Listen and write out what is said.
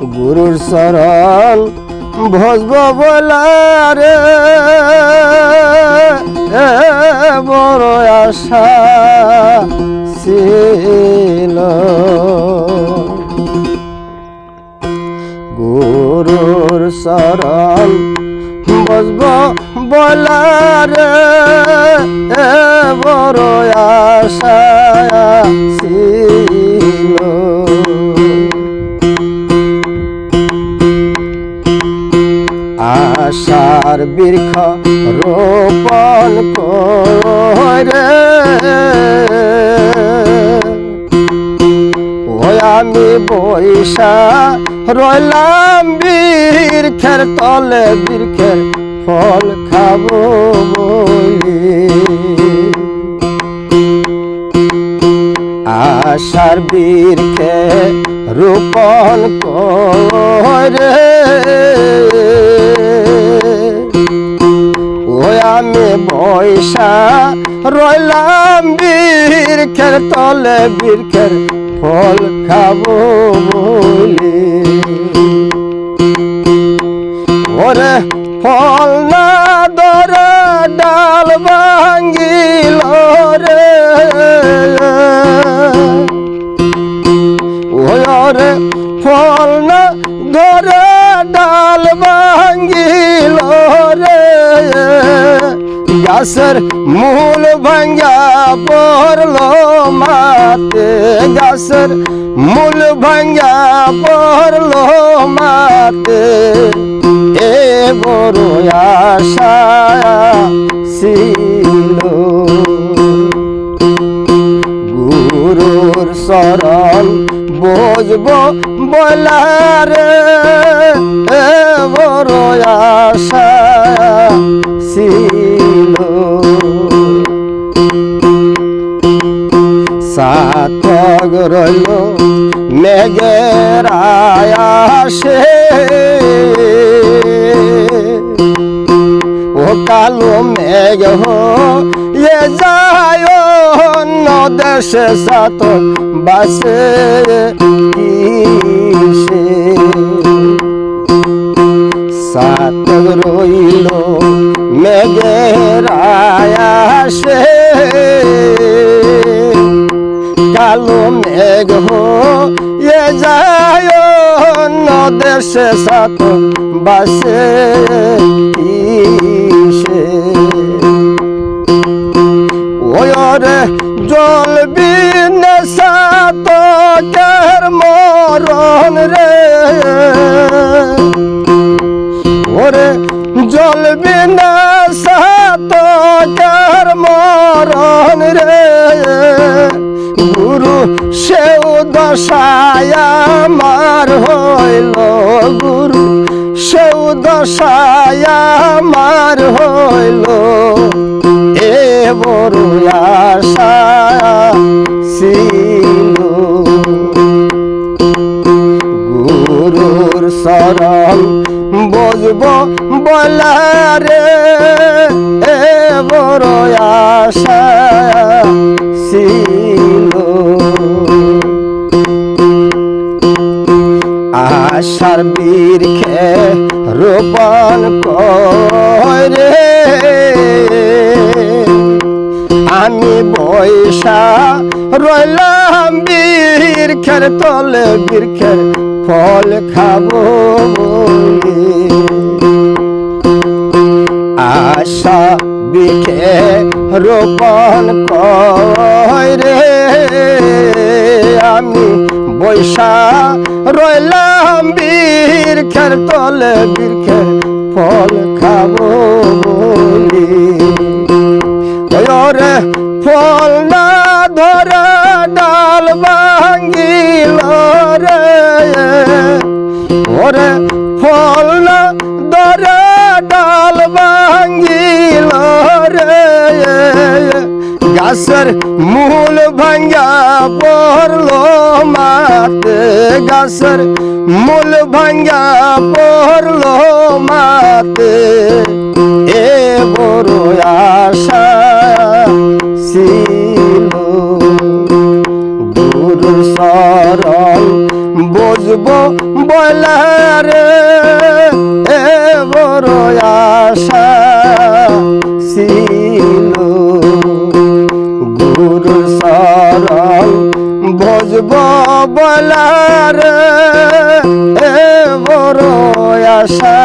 গুরুর শরণ ভজব বলারে বড় আশা ছিল। গুরুর শরণ বসব বলারে বড় আশা ছিল। আশার বৃক্ষ রোপণ করে। আমি বৈশা রইলাম বৃক্ষের তলে বৃক্ষের ফল খাব আশার বৃক্ষে রোপণ করে। আমি পয়সা রইলাম বীরখের তলে বীরখের ফল খাব বলে। ওরে ফল না ধরে ডাল ভাঙ্গিল রে। গাছের মূল ভাঙ্গা পড়ল মাতে গাছের মূল ভাঙ্গা পড়ল মাতে এ বড় আশা ছিল। গুরুর শরণ বুঝব বলারে বড় আশা ছিল। রইল মেঘের ও কালো মেঘ এ যায় অন্য দেশে সাত বাসে কিসে। সাত রইল মেঘের আয়াসে কালো মেঘ এ যায় অন্য দেশে সাত বাসে কিসে। গুরু, সেও দশায় আমার হইল গুরু। সেও দশায় আমার হইল। এ বড় আশা ছিল। গুরুর শরণ বজব বলারে, এ বড় আশা আমি বৈশা রইলাম বীরখের তলে, বীরখের ফল খাব আশা বিখে রোপণ করে আমি বৈশা রইলাম বীরখের তলে, বীরখের ফল খাব বলি। ওরে ফল না ধরে, ডাল ভাঙ্গিল রে। ওরে, ফল না ধরে, ডাল ভাঙ্গিল রে। গাছের মূল ভাঙ্গা পড়ল মাতে গাছের মূল ভাঙ্গা পড়ল মাতে এ বড় ভজব বলার বড় আশা।